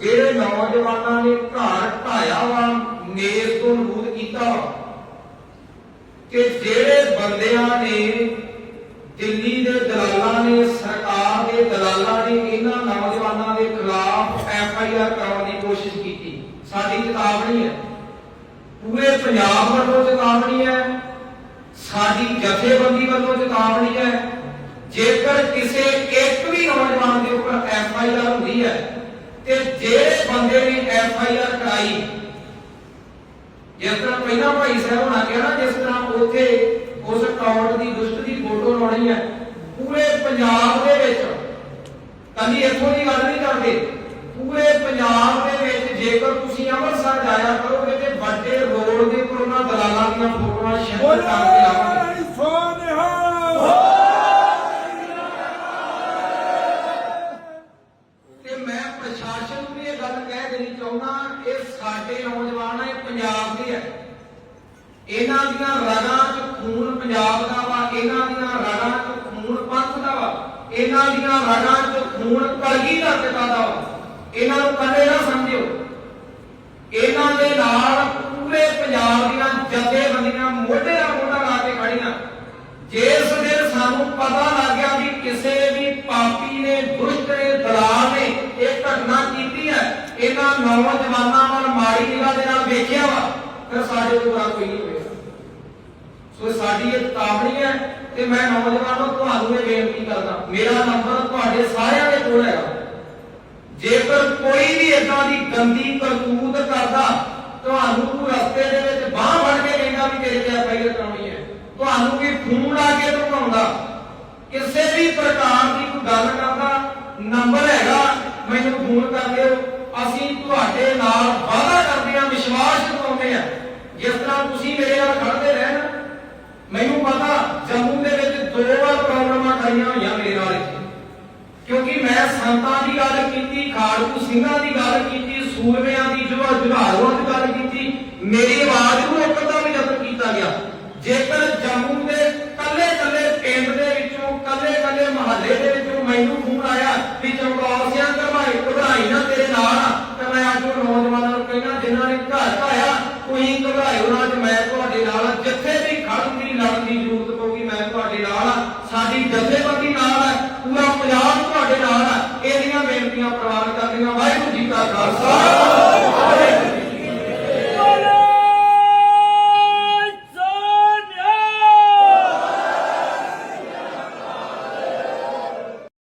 ਜਿਹੜੇ ਨੌਜਵਾਨਾਂ ਨੇ ਘਰ ਢਾਇਆ ਵਾ, ਨੇਸ ਤੋਂ ਨਬੂਦ ਕੀਤਾ ਕਿ ਜਿਹੜੇ ਬੰਦਿਆਂ ਨੇ ਦਿੱਲੀ ਦੇ ਦਲਾਲਾਂ ਨੇ, ਸਰਕਾਰ ਦੇ ਦਲਾਲਾਂ ਨੇ, ਇਹਨਾਂ ਨੌਜਵਾਨਾਂ ਦੇ ਖਿਲਾਫ ਐਫ ਆਈ ਆਰ ਕਰਾਉਣ ਦੀ ਕੋਸ਼ਿਸ਼ ਕੀਤੀ। ਸਾਡੀ ਚੇਤਾਵਨੀ ਹੈ। ਪੂਰੇ ਪੰਜਾਬ ਵੱਲੋਂ ਚੇਤਾਵਨੀ ਹੈ। ਸਾਡੀ ਜਥੇਬੰਦੀ ਵੱਲੋਂ ਚੇਤਾਵਨੀ ਹੈ। ਜੇਕਰ ਕਿਸੇ ਇੱਕ ਵੀ ਨੌਜਵਾਨ ਦੇ ਉੱਪਰ ਐਫ ਆਈ ਆਰ ਹੁੰਦੀ ਹੈ ਤੇ ਜਿਹੜੇ ਬੰਦੇ ਨੇ ਐਫ ਆਈ ਆਰ ਕਰਾਈ ਜਿਸ ਤਰ੍ਹਾਂ ਪਹਿਲਾਂ ਭਾਈ ਸਾਹਿਬ ਹੋਣਾ ਕਿਹਾ ਨਾ ਜਿਸ ਤਰ੍ਹਾਂ ਉੱਥੇ ਉਸ ਅਕਾਊਂਟ ਦੀ ਦੁਸ਼ਟ ਦੀ ਫੋਟੋ ਲਾਉਣੀ ਹੈ ਪੂਰੇ ਪੰਜਾਬ ਦੇ ਵਿੱਚ ਕੱਲੀ ਇੱਥੋਂ ਦੀ ਗੱਲ ਨਹੀਂ ਕਰਦੇ ਪੂਰੇ ਪੰਜਾਬ ਦੇ ਵਿੱਚ ਜੇਕਰ ਤੁਸੀਂ ਅੰਮ੍ਰਿਤਸਰ ਜਾਇਆ ਕਰੋਗੇ ਤੇ ਵੱਡੇ ਰੋਡ ਦੇ ਉੱਪਰ ਉਹਨਾਂ ਦਲਾਲਾਂ ਦੀਆਂ ਫੋਟੋਆਂ ਸ਼ਿਫਟ ਕਰਕੇ ਆਵਾਂਗੇ ਤੇ ਮੈਂ ਪ੍ਰਸ਼ਾਸਨ ਨੂੰ ਵੀ ਇਹ ਗੱਲ ਚਾਹੁੰਦਾ, ਇਹ ਸਾਡੇ ਨੌਜਵਾਨ ਆ ਪੰਜਾਬ ਦੇ ਆ। ਇਹਨਾਂ ਦੀਆਂ ਰਗਾਂ 'ਚ ਖੂਨ ਪੰਜਾਬ ਦਾ ਵਾ, ਇਹਨਾਂ ਦੀਆਂ ਰਗਾਂ 'ਚ ਖੂਨ ਪੰਥ ਦਾ ਵਾ, ਇਹਨਾਂ ਦੀਆਂ ਰਗਾਂ 'ਚ ਖੂਨ ਕਲਗੀ ਦਾ ਪਿਤਾ ਦਾ ਵਾ। ਇਹਨਾਂ ਨੂੰ ਕਦੇ ਨਾ ਸਮਝਿਓ। ਇਹਨਾਂ ਦੇ ਨਾਲ ਪੂਰੇ ਪੰਜਾਬ ਦੀਆਂ ਜਥੇਬੰਦੀਆਂ ਮੋਢੇ ਨਾਲ ਮੋਢਾ ਲਾ ਕੇ ਖੜੀਆਂ ਜਿਸ ਦਿਨ ਸਾਨੂੰ ਪਤਾ ਲੱਗ ਗਿਆ ਵੀ ਕਿਸੇ ਨੌਜਵਾਨਾਂ ਵੱਲ ਮਾੜੀ ਨਿਗਾਹ ਦੇ ਨਾਲ ਵੇਖਿਆ ਵਾ, ਫਿਰ ਸਾਡੇ ਤੋਂ ਕੋਈ ਨਹੀਂ ਹੋਵੇਗਾ ਸੋ ਸਾਡੀ ਇਹ ਚੇਤਾਵਨੀ ਹੈ ਤੇ ਮੈਂ ਨੌਜਵਾਨੋ, ਤੁਹਾਨੂੰ ਇਹ ਬੇਨਤੀ ਕਰਦਾ, ਮੇਰਾ ਨੰਬਰ ਤੁਹਾਡੇ ਸਾਰਿਆਂ ਦੇ ਕੋਲ ਹੈਗਾ। ਜੇਕਰ ਕੋਈ ਵੀ ਇਦਾਂ ਦੀ ਗੰਦੀ ਕਰਤੂਤ ਕਰਦਾ, ਤੁਹਾਨੂੰ ਰਸਤੇ ਦੇ ਵਿੱਚ ਬਾਹ ਫੜ ਕੇ ਕਹਿੰਦਾ ਵੀ ਤੇਰੇ ਤੇ ਐਫਆਈਆਰ ਕਰਾਉਣੀ ਹੈ। ਤੁਹਾਨੂੰ ਵੀ ਫੋਨ ਆ ਕੇ ਧਮਕਾਉਂਦਾ, ਕਿਸੇ ਵੀ ਪ੍ਰਕਾਰ ਦੀ ਕੋਈ ਗੱਲ ਕਰਦਾ ਨੰਬਰ ਹੈਗਾ ਮੈਨੂੰ ਫੋਨ ਕਰ ਦਿਓ ਅਸੀਂ ਤੁਹਾਡੇ ਨਾਲ ਵਾਅਦਾ ਕਰਦੇ ਹਾਂ ਵਿਸ਼ਵਾਸ ਦਿਵਾਉਂਦੇ ਹਾਂ ਜਿਸ ਤਰ੍ਹਾਂ ਤੁਸੀਂ ਮੇਰੇ ਨਾਲ ਖੜਦੇ ਰਹੇ ਨਾ ਮੈਨੂੰ ਪਤਾ ਜੰਮੂ ਦੇ ਵਿੱਚ ਦੋ ਵਾਰ ਪ੍ਰੋਬਲਮਾਂ ਖੜੀਆਂ ਹੋਈਆਂ ਮੇਰੇ ਨਾਲ। ਕਿਉਂਕਿ ਮੈਂ ਸੰਤਾਂ ਦੀ ਗੱਲ ਕੀਤੀ ਖਾੜਕੂ ਸਿੰਘਾਂ ਦੀ ਗੱਲ ਕੀਤੀ, ਸੂਰਮਿਆਂ ਦੀ ਜਵਾ ਜੁਹਾਰੋਂ ਦੀ ਗੱਲ ਕੀਤੀ, ਮੇਰੀ ਆਵਾਜ਼ ਨੂੰ ਰੋਕਣ ਦਾ ਵੀ ਯਤਨ ਕੀਤਾ ਗਿਆ। ਜੇਕਰ ਜੰਮੂ ਦੇ ਕੱਲੇ ਕੱਲੇ ਪਿੰਡ ਦੇ ਵਿੱਚੋਂ ਕੱਲੇ ਕੱਲੇ ਮਹੱਲੇ ਦੇ ਵਿੱਚੋਂ ਮੈਨੂੰ ਫੋਨ ਆਇਆ ਵੀ ਚਮਕੌਰ ਸਿੰਘ ਕਰਵਾਈ ਘਬਰਾਈ ਨਾ